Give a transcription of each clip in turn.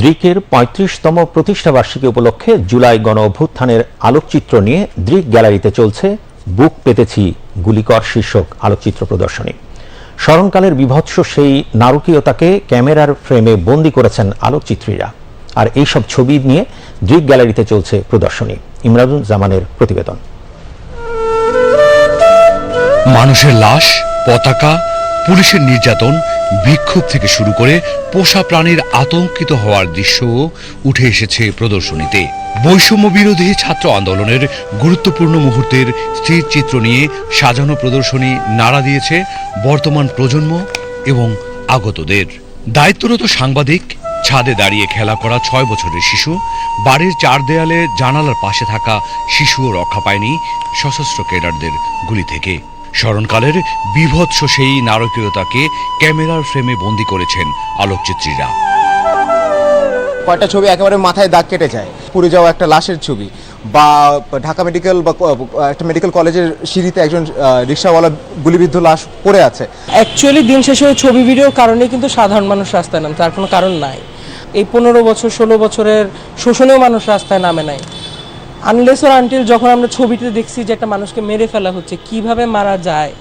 দ্রিকের পঁয়ত্রিশতম প্রতিষ্ঠাবার্ষিকী উপলক্ষে জুলাই গণ অভ্যুত্থানের আলোকচিত্র নিয়ে দ্রিক গ্যালারিতে চলছে বুক পেতেছি গুলিকর শীর্ষক আলোকচিত্র প্রদর্শনী। স্মরণকালের বিভৎস সেই নারকীয়তাকে ক্যামেরার ফ্রেমে বন্দি করেছেন আলোকচিত্রীরা। আর এইসব ছবি নিয়ে দ্রিক গ্যালারিতে চলছে প্রদর্শনী। ইমরানুল জামানের প্রতিবেদন। মানুষের লাশ, পতাকা, পুলিশের নির্যাতন বিক্ষোভ থেকে শুরু করে পোষা প্রাণীর আতঙ্কিত হওয়ার দৃশ্যও উঠে এসেছে প্রদর্শনীতে। বৈষম্য বিরোধী ছাত্র আন্দোলনের গুরুত্বপূর্ণ মুহূর্তের স্থির চিত্র নিয়ে সাজানো প্রদর্শনী নাড়া দিয়েছে বর্তমান প্রজন্ম এবং আগতদের। দায়িত্বরত সাংবাদিক ছাদে দাঁড়িয়ে খেলা করা ছয় বছরের শিশু, বাড়ির চার দেয়ালে জানালার পাশে থাকা শিশুও রক্ষা পায়নি সশস্ত্র ক্যাডারদের গুলি থেকে। স্মরণকালের বিভৎস সেই নারকীয়তাকে ক্যামেরার ফ্রেমে বন্দি করেছেন আলোকচিত্রীরা। কয়টা ছবি একেবারে মাথায় দাগ কেটে যায়। পুড়ে যাওয়া একটা লাশের ছবি বা ঢাকা মেডিকেল বা একটা মেডিকেল কলেজের সিঁড়িতে একজন রিক্সাওয়ালা গুলিবিদ্ধ লাশ পড়ে আছে। অ্যাকচুয়ালি দিন শেষে ওই ছবি ভিডিওর কারণে কিন্তু সাধারণ মানুষ রাস্তায় নামে তার কোনো কারণ নাই। এই পনেরো বছর ষোলো বছরের শোষণেও মানুষ রাস্তায় নামে নাই। আনলেস ওর আনটিল যখন আমরা ছবিতে দেখছি যে একটা মানুষকে মেরে ফেলা হচ্ছে, কীভাবে মারা যায়?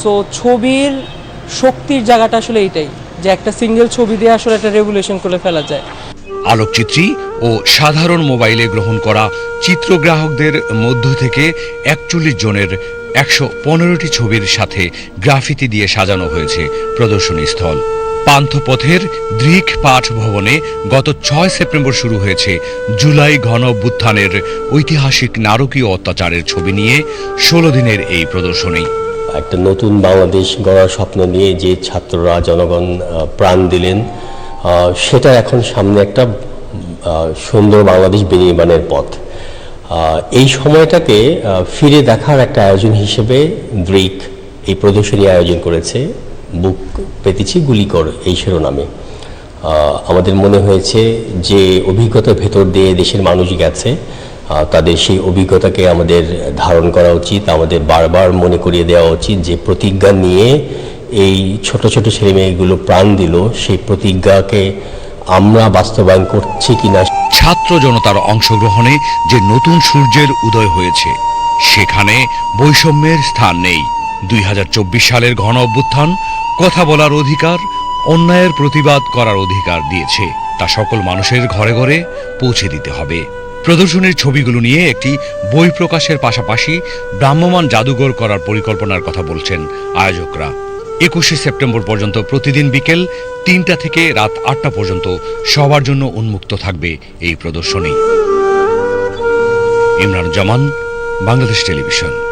সো ছবির শক্তির জায়গাটা আসলে এইটাই, যে একটা সিঙ্গেল ছবি দিয়ে আসলে একটা রেগুলেশন করে ফেলা যায়। আলোকচিত্রী ও সাধারণ মোবাইলে গ্রহণ করা চিত্রগ্রাহকদের মধ্য থেকে একচল্লিশ জনের একশো পনেরোটি ছবির সাথে গ্রাফিতি দিয়ে সাজানো হয়েছে প্রদর্শনী স্থল। পান্থপথের দৃক পাঠ ভবনে গত ছয় সেপ্টেম্বর শুরু হয়েছে জুলাই ঘন অভ্যুত্থানের ঐতিহাসিক নারকীয় অত্যাচারের ছবি নিয়ে ষোলো দিনের এই প্রদর্শনী। একটা নতুন বাংলাদেশ গড়ার স্বপ্ন নিয়ে যে ছাত্ররা জনগণ প্রাণ দিলেন সেটা এখন সামনে একটা সুন্দর বাংলাদেশ বিনির্মাণের পথ। এই সময়টাকে ফিরে দেখার একটা আয়োজন হিসেবে দ্রিক এই প্রদর্শনী আয়োজন করেছে। বুক পেতেছি গুলিকর এই শিরোনামে। আমাদের মনে হয়েছে যে অভিজ্ঞতার ভেতর দিয়ে দেশের মানুষ গেছে তাদের সেই অভিজ্ঞতাকে আমাদের ধারণ করা উচিত, আমাদের বারবার মনে করিয়ে দেওয়া উচিত যে প্রতিজ্ঞা নিয়ে এই ছোট ছোট ছেলেমেয়েগুলো প্রাণ দিল, সেই প্রতিজ্ঞাকে আমরা বাস্তবায়ন করছি কিনা ছাত্র জনতার অংশগ্রহণে যে নতুন সূর্যের উদয় হয়েছে, সেখানে বৈষম্যের স্থান নেই। দুই হাজার চব্বিশ সালের ঘন অভ্যুত্থান কথা বলার অধিকার, অন্যায়ের প্রতিবাদ করার অধিকার দিয়েছে। তা সকল মানুষের ঘরে ঘরে পৌঁছে দিতে হবে। প্রদর্শনীর ছবিগুলো নিয়ে একটি বই প্রকাশের পাশাপাশি ব্রাহ্মমান জাদুঘর করার পরিকল্পনার কথা বলছেন আয়োজকরা। একুশে সেপ্টেম্বর পর্যন্ত প্রতিদিন বিকেল তিনটা থেকে রাত আটটা পর্যন্ত সবার জন্য উন্মুক্ত থাকবে এই প্রদর্শনী। ইমরান জামান, বাংলাদেশ টেলিভিশন।